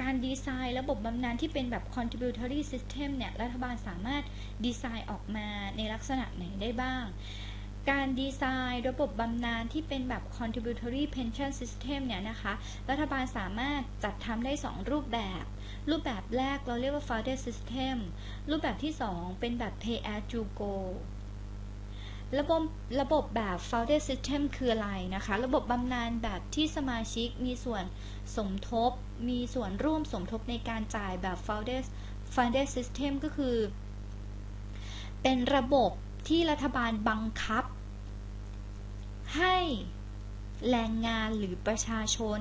การดีไซน์ระบบบำนาญที่เป็นแบบ contributory system เนี่ย รัฐบาลสามารถดีไซน์ออกมาในลักษณะไหนได้บ้าง การดีไซน์ระบบบำนาญที่เป็นแบบ contributory pension system เนี่ยนะคะ รัฐบาลสามารถจัดทำได้ 2 รูปแบบ รูปแบบแรกเราเรียกว่า founder system รูปแบบที่ 2 เป็นแบบ pay as you go ระบบระบบแบบ founder system คืออะไรนะคะ ระบบบำนาญแบบที่สมาชิกมีส่วนสมทบ มีส่วนร่วมสมทบในการจ่ายแบบ founder founder system ก็คือ เป็นระบบที่รัฐบาลบังคับ ให้แรงงานหรือประชาชน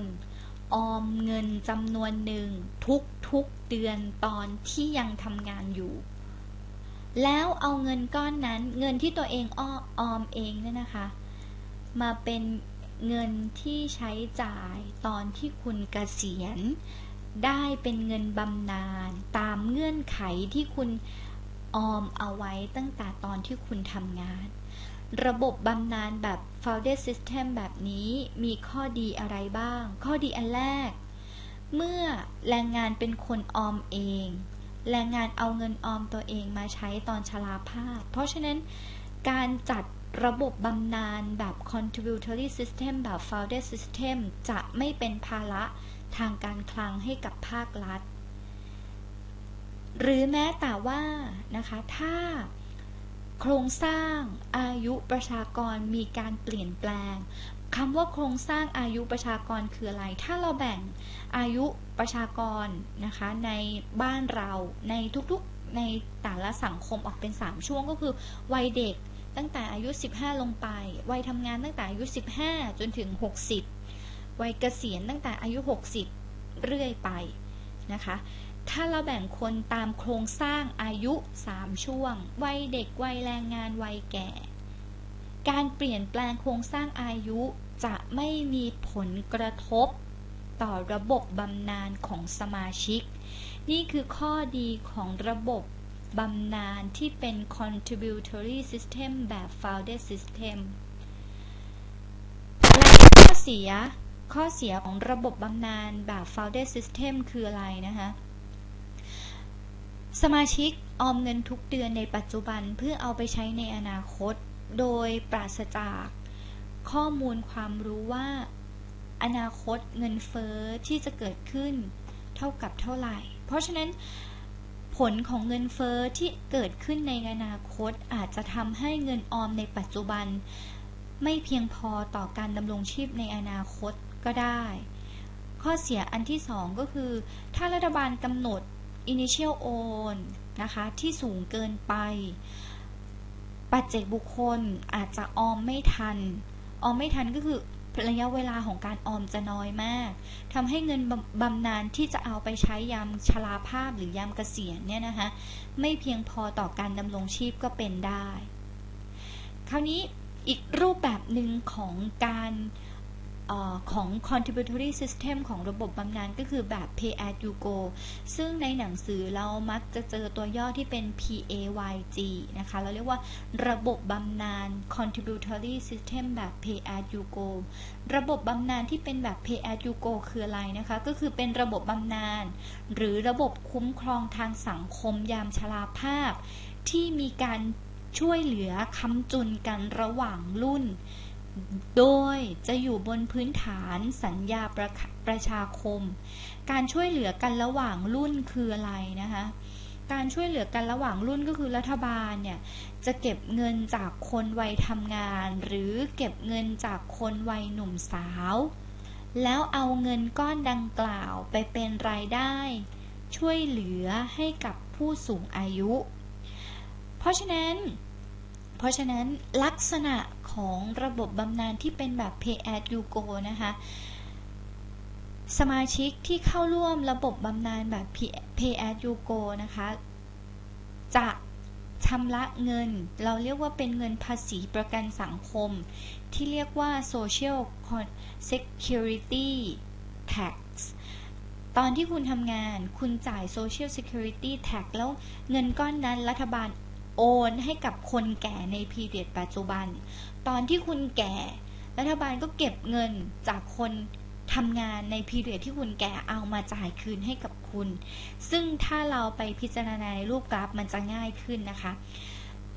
ออมเงินจำนวนหนึ่งทุกทุกเดือนตอนที่ยังทำงานอยู่ แล้วเอาเงินก้อนนั้น เงินที่ตัวเองอ้อออมเองเนี่ยนะคะ มาเป็นเงินที่ใช้จ่ายตอนที่คุณเกษียณ ได้เป็นเงินบำนาญตามเงื่อนไขที่คุณออมเอาไว้ตั้งแต่ตอนที่คุณทำงาน ระบบบำนาญแบบ founded system แบบนี้มีข้อดีอะไรบ้าง ข้อดีอันแรก เมื่อแรงงานเป็นคนออมเอง แรงงานเอาเงินออมตัวเองมาใช้ตอนชราภาพ เพราะฉะนั้นการจัดระบบบำนาญแบบ contributory system แบบ founded system จะไม่เป็นภาระทางการคลังให้กับภาครัฐ หรือแม้แต่ว่านะคะถ้าโครงสร้างอายุประชากรมีการเปลี่ยนแปลง คำว่าโครงสร้างอายุประชากรคืออะไร ถ้าเราแบ่งอายุประชากรนะคะในบ้านเราในทุกๆในแต่ละสังคมออกเป็น 3 ช่วงก็คือ วัยเด็กตั้งแต่อายุ 15 ลงไป วัยทำงานตั้งแต่อายุ 15 จนถึง 60 วัยเกษียณตั้งแต่อายุ 60 เรื่อยไปนะคะ ถ้าเราแบ่งคนตามโครงสร้างอายุ 3 ช่วง วัยเด็ก วัยแรงงาน วัยแก่ การเปลี่ยนแปลงโครงสร้างอายุ จะไม่มีผลกระทบต่อระบบบำนาญของสมาชิก นี่คือข้อดีของระบบบำนาญที่เป็น contributory system แบบ founded system และข้อเสีย ข้อเสียของระบบบำนาญแบบ founded system คืออะไรนะคะสมาชิกออมเงินทุกเดือนในปัจจุบันเพื่อเอาไปใช้ในอนาคต โดยปราศจาก ข้อมูลความรู้ว่า อนาคตเงินเฟอ้อที่จะเกิดขึ้น เท่ากับเท่าไหร่ เพราะฉะนั้นผลของเงินเฟอ้อที่เกิดขึ้นในอนาคตอาจจะทำให้เงินออมในปัจจุบัน ไม่เพียงพอต่อการดำรงชีพในอนาคตก็ได้ ข้อเสียอันที่สองก็คือ ถ้ารัฐบาลกำหนด initial own นะคะ ที่สูงเกินไป ปัจเจกบุคคลอาจจะออมไม่ทัน ออมไม่ทันก็คือระยะเวลาของการออมจะน้อยมากทำให้เงินบำนาญที่จะเอาไปใช้ยามชราภาพหรือยามเกษียณเนี่ยนะคะไม่เพียงพอต่อการดำรงชีพก็เป็นได้ คราวนี้อีกรูปแบบหนึ่งของการ ของ contributory system ของระบบบำนาญก็คือแบบ pay as you go ซึ่งในหนังสือเรามักจะเจอตัวย่อที่เป็น PAYG นะคะ เราเรียกว่าระบบบำนาญ contributory system แบบ pay as you go ระบบบำนาญที่เป็นแบบ pay as you go คืออะไรนะคะ ก็คือเป็นระบบบำนาญหรือระบบคุ้มครองทางสังคมยามชราภาพ ที่มีการช่วยเหลือค้ำจุนกันระหว่างรุ่น โดยจะอยู่บนพื้นฐานสัญญาประประชาคม การช่วยเหลือกันระหว่างรุ่นคืออะไรนะคะ การช่วยเหลือกันระหว่างรุ่นก็คือรัฐบาลเนี่ยจะเก็บเงินจากคนวัยทำงาน หรือเก็บเงินจากคนวัยหนุ่มสาว แล้วเอาเงินก้อนดังกล่าวไปเป็นรายได้ ช่วยเหลือให้กับผู้สูงอายุ เพราะฉะนั้น ราะฉะนั้นลักษณะของระบบบำนาญที่เป็นแบบ pay as you go นะคะ สมาชิกที่เข้าร่วมระบบบำนาญแบบ pay as you go นะคะ จะชำระเงิน เราเรียกว่าเป็นเงินภาษีประกันสังคม ที่เรียกว่า social security tax ตอนที่คุณทำงานคุณจ่าย social security tax แล้วเงินก้อนนั้นรัฐบาล โอนให้กับคนแก่ในพีเรียดปัจจุบัน ตอนที่คุณแก่ รัฐบาลก็เก็บเงินจากคนทำงานในพีเรียดที่คุณแก่เอามาจ่ายคืนให้กับคุณ ซึ่งถ้าเราไปพิจารณาในรูปกราฟมันจะง่ายขึ้นนะคะ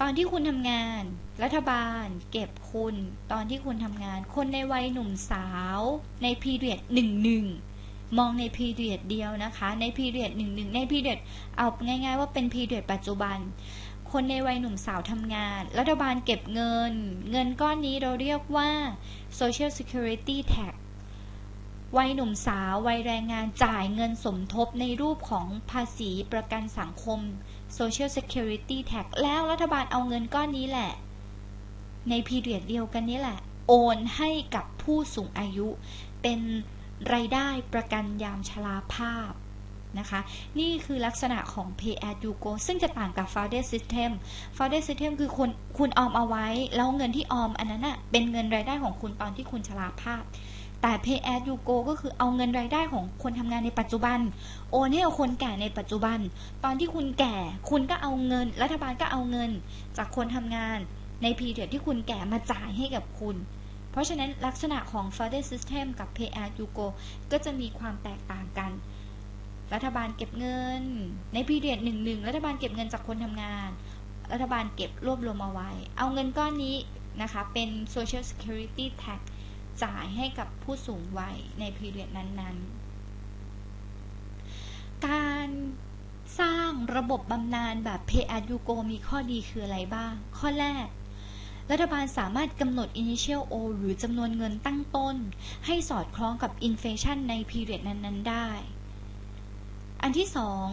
ตอนที่คุณทำงาน รัฐบาล เก็บคุณ ตอนที่คุณทำงาน คนในวัยหนุ่มสาว ในพีเรียดหนึ่งหนึ่งมองในพีเรียดเดียวนะคะ ในพีเรียดหนึ่งหนึ่งในพีเรียดเอาง่าย ๆ ว่าเป็นพีเรียดปัจจุบัน คนในวัยหนุ่มสาวทำงาน รัฐบาลเก็บเงิน เงินก้อนนี้เราเรียกว่า social security tax วัยหนุ่มสาว วัยแรงงานจ่ายเงินสมทบในรูปของภาษีประกันสังคม social security tax แล้วรัฐบาลเอาเงินก้อนนี้แหละ ในพีเรียดเดียวกันนี้แหละ โอนให้กับผู้สูงอายุ เป็นรายได้ประกันยามชราภาพ นะคะ นี่คือลักษณะของ pay as you go ซึ่งจะต่างกับ founded system founded system คือคุณคุณออมเอาไว้ แล้วเงินที่ออมอันนั้นอะเป็นเงินรายได้ของคุณตอนที่คุณชราภาพ แต่ pay as you go ก็คือเอาเงินรายได้ของคนทำงานในปัจจุบัน โอนให้กับคนแก่ในปัจจุบัน ตอนที่คุณแก่ คุณก็เอาเงิน รัฐบาลก็เอาเงิน จากคนทำงานในพีเรียดที่คุณแก่มาจ่ายให้กับคุณเพราะฉะนั้นลักษณะของ founded system กับ pay as you go ก็จะมีความแตกต่างกัน รัฐบาลเก็บเงิน ในพีเรียดหนึ่งหนึ่งรัฐบาลเก็บเงินจากคนทำงาน รัฐบาลเก็บรวบรวมเอาไว้ เอาเงินก้อนนี้นะคะ เป็น social security tax จ่ายให้กับผู้สูงวัยในพีเรียดนั้นๆ การสร้างระบบบำนาญแบบ pay as you go มีข้อดีคืออะไรบ้าง ข้อแรก รัฐบาลสามารถกำหนด initial O หรือจำนวนเงินตั้งต้น ให้สอดคล้องกับ inflation ในพีเรียดนั้น ๆ ได้ อันที่สอง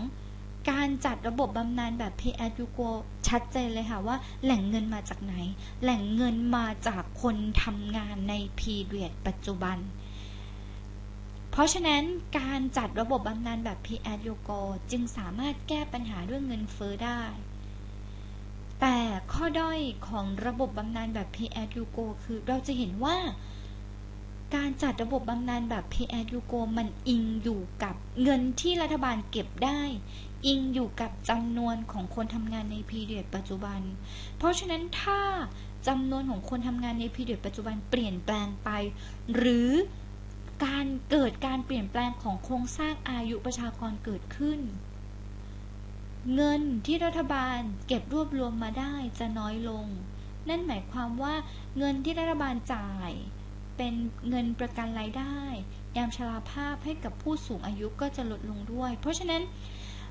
การจัดระบบบำนาญแบบ pay as you go ชัดเจนเลยค่ะว่าแหล่งเงินมาจากไหน แหล่งเงินมาจากคนทำงานในพีเรียดปัจจุบัน เพราะฉะนั้นการจัดระบบบำนาญแบบ pay as you go จึงสามารถแก้ปัญหาเรื่องเงินเฟ้อได้ แต่ข้อด้อยของระบบบำนาญแบบ pay as you go คือเราจะเห็นว่า การจัดระบบบำนาญแบบ pay as you go มันอิงอยู่กับเงินที่รัฐบาลเก็บได้ อิงอยู่กับจำนวนของคนทำงานในพีเรียดปัจจุบัน เพราะฉะนั้นถ้าจำนวนของคนทำงานในพีเรียดปัจจุบันเปลี่ยนแปลงไป หรือการเกิดการเปลี่ยนแปลงของโครงสร้างอายุประชากรเกิดขึ้น เงินที่รัฐบาลเก็บรวบรวมมาได้จะน้อยลง นั่นหมายความว่าเงินที่รัฐบาลจ่าย เป็นเงินประกันรายได้ ยามชราภาพให้กับผู้สูงอายุก็จะลดลงด้วย เพราะฉะนั้น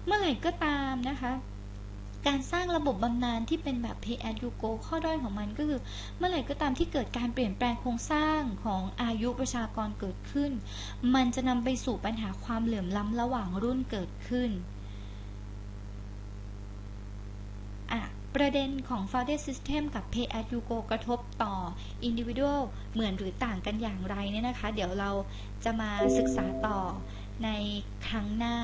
เมื่อไหร่ก็ตามนะคะการสร้างระบบบำนาญที่เป็นแบบ pay as you go ข้อด้อยของมันก็คือ เมื่อไหร่ก็ตามที่เกิดการเปลี่ยนแปลงโครงสร้างของอายุประชากรเกิดขึ้น มันจะนำไปสู่ปัญหาความเหลื่อมล้ำระหว่างรุ่นเกิดขึ้น ประเด็นของ founded system กับ pay as you go กระทบต่อ individual เหมือนหรือต่างกันอย่างไรเนี่ยนะคะ เดี๋ยวเราจะมาศึกษาต่อในครั้งหน้า